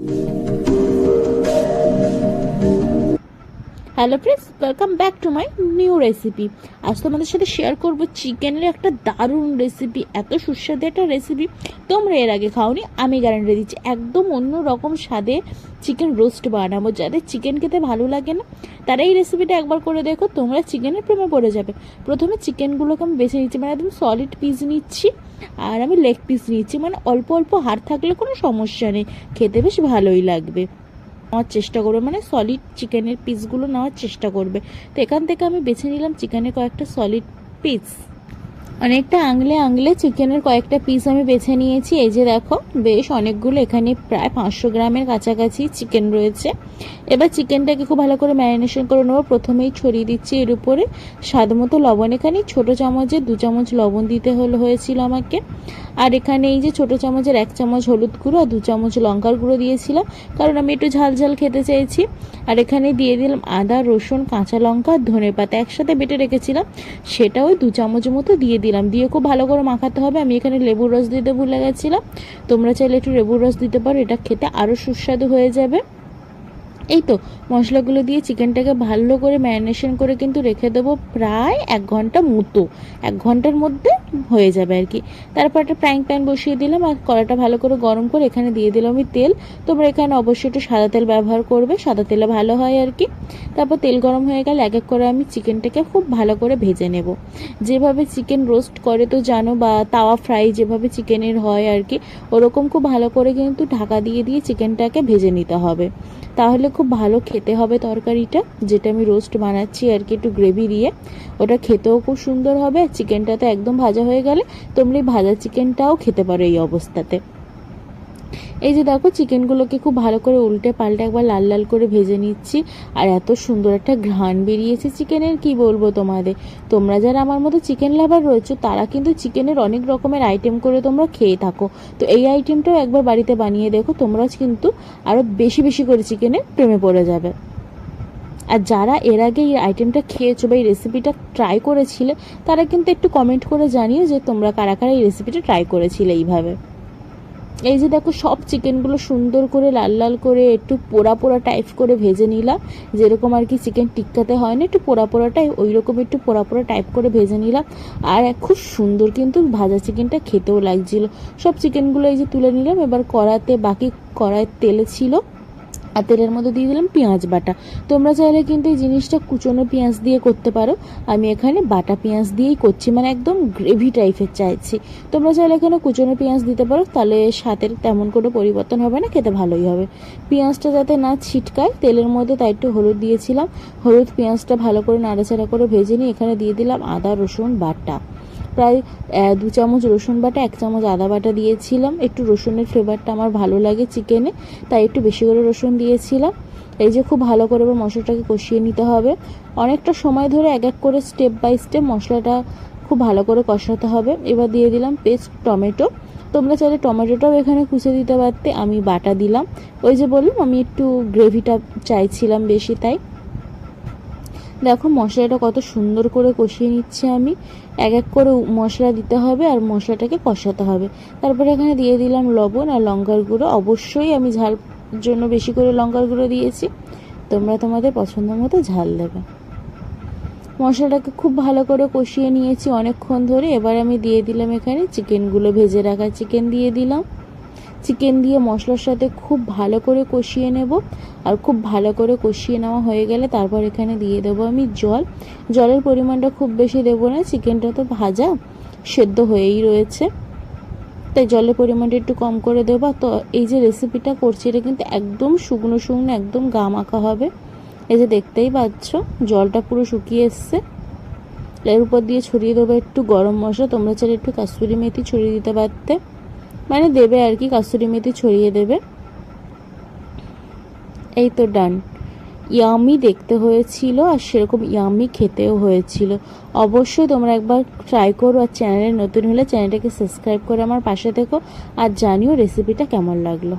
Música hello friends welcome back to my new recipe আজ তোমাদের সাথে শেয়ার করব চিকেনের একটা দারুণ রেসিপি এত সুস্বাদু একটা রেসিপি তোমরা এর আগে খাওনি, আমি গ্যারান্টি দিচ্ছি, একদম অন্য রকম স্বাদে চিকেন রোস্ট বানাবো। যাদের চিকেন খেতে ভালো লাগে না, তারা এই রেসিপিটা একবার করে দেখো, তোমরা চিকেনের প্রেমে পড়ে যাবে। প্রথমে চিকেনগুলোকে আমি বেছে নিচ্ছি মানে একদম সলিড পিস নিচ্ছি, আর আমি লেগ পিস নিচ্ছি মানে অল্প অল্প হাড় থাকলে কোনো সমস্যা নেই, খেতে বেশ ভালোই লাগবে। নেওয়ার চেষ্টা করবে মানে সলিড চিকেনের পিসগুলো নেওয়ার চেষ্টা করবে। তো এখান থেকে আমি বেছে নিলাম চিকেনের কয়েকটা সলিড পিস অনেকটা আঙলে আঙলে চিকেনের কয়েকটা পিস আমি বেছে নিয়েছি। এই যে দেখো, বেশ অনেকগুলো এখানে প্রায় পাঁচশো গ্রামের কাছাকাছি চিকেন রয়েছে। এবার চিকেনটাকে খুব ভালো করে ম্যারিনেশন করে নেব। প্রথমেই ছড়িয়ে দিচ্ছি এর উপরে। স্বাদ মতো লবণ। এখানে ছোটো চামচে দু চামচ লবণ দিতে হলো হয়েছিল আমাকে। আর এখানে এই যে ছোটো চামচের এক চামচ হলুদ গুঁড়ো আর দু চামচ লঙ্কার গুঁড়ো দিয়েছিলাম। কারণ আমি একটু ঝাল ঝাল খেতে চাইছি। আর এখানে দিয়ে দিলাম আদা, রসুন, কাঁচা লঙ্কা, ধনে পাতা একসাথে বেটে রেখেছিলাম। সেটাও দু চামচ মতো দিয়ে দিলাম। দিয়ে খুব ভালো করে মাখাতে হবে। আমি এখানে লেবুর রস দিতে ভুলে গেছিলাম। তোমরা চাইলে একটু লেবুর রস দিতে পারো। এটা খেতে আরও সুস্বাদু হয়ে যাবে। এই তো, মশলাগুলো দিয়ে চিকেনটাকে ভালো করে ম্যারিনেশন করে কিন্তু রেখে দেবো প্রায় এক ঘণ্টা মতো। এক ঘণ্টার মধ্যে হয়ে যাবে আর কি। তারপর একটা ফ্রাইং প্যান বসিয়ে দিলাম আর কড়াটা ভালো করে গরম করে এখানে দিয়ে দিলাম আমি তেল। তোমরা এখানে অবশ্যই একটু সাদা তেল ব্যবহার করবে, সাদা তেলে ভালো হয় আর কি। তারপর তেল গরম হয়ে গেলে এক এক করে আমি চিকেনটাকে খুব ভালো করে ভেজে নেব। যেভাবে চিকেন রোস্ট করে তো জানো বা তাওয়া ফ্রাই যেভাবে চিকেনের হয় আর কি, ওরকম খুব ভালো করে কিন্তু ঢাকা দিয়ে দিয়ে চিকেনটাকে ভেজে নিতে হবে। তাহলে খুব ভালো খেতে হবে তরকারিটা, যেটা আমি রোস্ট বানাচ্ছি আর কি একটু গ্রেভি দিয়ে। ওটা খেতেও খুব সুন্দর হবে, আর চিকেনটা তো একদম ভাজা হয়ে গেলে তোমরা ভাজা চিকেনটাও খেতে পারো এই অবস্থাতে। এই যে দেখো, চিকেনগুলোকে খুব ভালো করে উল্টে পাল্টে একবার লাল লাল করে ভেজে নিচ্ছি। আর এত সুন্দর একটা ঘ্রাণ বেরিয়েছে চিকেনের, কি বলব তোমাদের? তোমরা যারা আমার মতো চিকেন লাভার রয়েছে, তারা কিন্তু চিকেনের অনেক রকমের আইটেম করে তোমরা খেয়ে থাকো। তো এই আইটেমটাও একবার বাড়িতে বানিয়ে দেখো তোমরা কিন্তু আরও বেশি বেশি করে চিকেনের প্রেমে পড়ে যাবে। আর যারা এর আগে এই আইটেমটা খেয়েছো বা এই রেসিপিটা ট্রাই করেছিলে, তারা কিন্তু একটু কমেন্ট করে জানিও যে তোমরা কারা কারা এই রেসিপিটা ট্রাই করেছিলে এইভাবে। এই যে দেখো, সব চিকেনগুলো সুন্দর করে, লাল লাল করে একটু পোড়া পোড়া টাইপ করে ভেজে নিলাম। যেরকম আর কি চিকেন টিক্কাতে হয় না একটু পোড়া পোড়া টাইপ ওই রকম একটু পোড়া পোড়া টাইপ করে ভেজে নিলাম। আর খুব সুন্দর কিন্তু ভাজা চিকেনটা খেতেও লাগছিল। সব চিকেনগুলো এই যে তুলে নিলাম, এবার কড়াতে বাকি কড়াইয়ের তেলে ছিল আর তেলের মধ্যে দিয়ে দিলাম পেঁয়াজ বাটা। তোমরা চাইলে কিন্তু এই জিনিসটা কুচনো পেঁয়াজ দিয়ে করতে পারো। আমি এখানে বাটা পেঁয়াজ দিয়েই করছি মানে একদম গ্রেভি টাইপের চাইছি। তোমরা চাইলে এখানে কুচনো পেঁয়াজ দিতে পারো, তাহলে স্বাদের তেমন কোনো পরিবর্তন হবে না, খেতে ভালোই হবে। পেঁয়াজটা যাতে না ছিটকায়, তেলের মধ্যে তাই একটু হলুদ দিয়েছিলাম। হলুদ পেঁয়াজটা ভালো করে নাড়াচাড়া করে ভেজে নিয়ে এখানে দিয়ে দিলাম আদা, রসুন, বাটা। প্রায় দু চামচ রসুন বাটা, এক চামচ আদা বাটা দিয়েছিলাম। একটু রসুনের ফ্লেভারটা আমার ভালো লাগে চিকেনে তাই একটু বেশি করে রসুন দিয়েছিলাম। এই যে খুব ভালো করে এবার মশলাটাকে কষিয়ে নিতে হবে। অনেকটা সময় ধরে এক এক করে স্টেপ বাই স্টেপ মশলাটা খুব ভালো করে কষাতে হবে। এবার দিয়ে দিলাম পেস্ট টমেটো। তোমরা চাইলে টমেটোটাও এখানে কুচে দিতে পারতে, আমি বাটা দিলাম। ওই যে বললাম, আমি একটু গ্রেভিটা চাইছিলাম বেশি, তাই। দেখো, মশলাটা কত সুন্দর করে কষিয়ে নিচ্ছে আমি। এক এক করে মশলা দিতে হবে আর মশলাটাকে কষাতে হবে। তারপরে এখানে দিয়ে দিলাম লবণ আর লঙ্কার গুঁড়ো। অবশ্যই আমি ঝাল জন্য বেশি করে লঙ্কার গুঁড়ো দিয়েছি। তোমরা তোমাদের পছন্দ মতো ঝাল দেবে। মশলাটাকে খুব ভালো করে কষিয়ে নিয়েছি অনেকক্ষণ ধরে। এবার আমি দিয়ে দিলাম এখানে চিকেনগুলো ভেজে রাখা চিকেন দিয়ে দিলাম। চিকেন দিয়ে মশলার সাথে খুব ভালো করে কষিয়ে নেব। আর খুব ভালো করে কষিয়ে নেওয়া হয়ে গেলে তারপর এখানে দিয়ে দেবো আমি জল। জলের পরিমাণটা খুব বেশি দেবো না, চিকেনটা তো ভাজা, সেদ্ধ হয়েই রয়েছে। তাই জলের পরিমাণটা একটু কম করে দেবো। তো এই যে রেসিপিটা করছি, এটা কিন্তু একদম শুকনো শুকনো, একদম গা মাখা হবে। এই যে দেখতেই পাচ্ছ, জলটা পুরো শুকিয়ে এসছে। এর উপর দিয়ে ছড়িয়ে দেবো একটু গরম মশলা। তোমরা চাইলে একটু কাস্তুরি মেথি ছড়িয়ে দিতে পারতে। মানে দেবে আর কি, কাস্তুরি মেথি ছড়িয়ে দেবে। এই তো ডান ইয়ামি দেখতে হয়েছিল আর সেরকম ইয়ামি খেতেও হয়েছিল। অবশ্যই তোমরা একবার ট্রাই করো আর চ্যানেলে নতুন হলে চ্যানেলটাকে সাবস্ক্রাইব করে আমার পাশে থেকো আর জানিও রেসিপিটা কেমন লাগল।